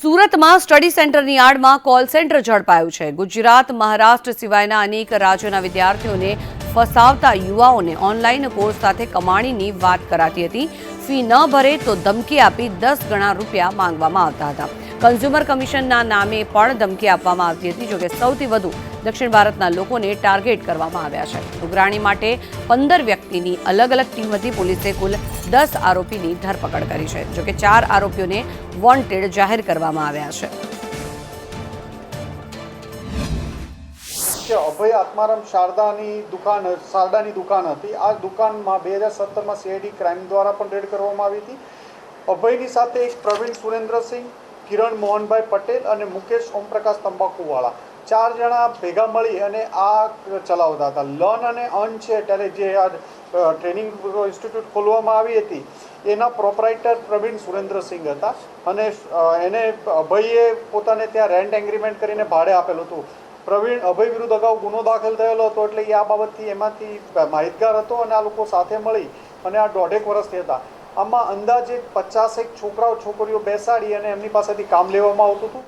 સુરતમાં સ્ટડી સેન્ટરની આડમાં call centre ઝડપાયું છે. ગુજરાત, મહારાષ્ટ્ર સિવાયના અનેક રાજ્યોના વિદ્યાર્થીઓને ફસાવતા યુવાઓને ઓનલાઈન કોર્સ સાથે કમાણીની વાત કરાતી હતી. ફી ન ભરે તો ધમકી આપી દસ ગણા રૂપિયા માંગવામાં આવતા હતા. કન્ઝ્યુમર કમિશનના નામે પણ ધમકી આપવામાં આવતી હતી, જોકે સૌથી વધુ દક્ષિણ ભારતના લોકોને ટાર્ગેટ કરવામાં આવ્યા છે. ઉઘરાણી માટે પંદર વ્યક્તિની અલગ અલગ ટીમ હતી. પોલીસે કુલ દસ આરોપીની ધરપકડ કરી છે, જોકે ચાર આરોપીઓને વોન્ટેડ જાહેર કરવામાં આવ્યા છે. અભય આત્મારામ શારદાની દુકાન શારદાની દુકાન હતી. આ દુકાનમાં બે હજાર સત્તરમાં સીઆઈડી ક્રાઇમ દ્વારા પણ રેડ કરવામાં આવી હતી. અભયની સાથે એક પ્રવીણ સુરેન્દ્રસિંહ કિરણ મોહનભાઈ પટેલ અને મુકેશ ઓમપ્રકાશ તંબાકુવાળા. ચાર જણા ભેગા મળી અને આ ચલાવતા હતા. લર્ન અને અન છે ત્યારે જે આ ટ્રેનિંગ ઇન્સ્ટિટ્યૂટ ખોલવામાં આવી હતી, એના પ્રોપરાઇટર પ્રવીણ સુરેન્દ્રસિંહ હતા અને એને અભયે પોતાને ત્યાં રેન્ટ એગ્રીમેન્ટ કરીને ભાડે આપેલું હતું. પ્રવીણ, અભય વિરુદ્ધ અગાઉ ગુનો દાખલ થયેલો હતો એટલે એ આ બાબતથી એમાંથી માહિતગાર હતો અને આ લોકો સાથે મળી અને આ દોઢેક વર્ષથી હતા. આમાં અંદાજે પચાસેક છોકરાઓ છોકરીઓ બેસાડી અને એમની પાસેથી કામ લેવામાં આવતું હતું.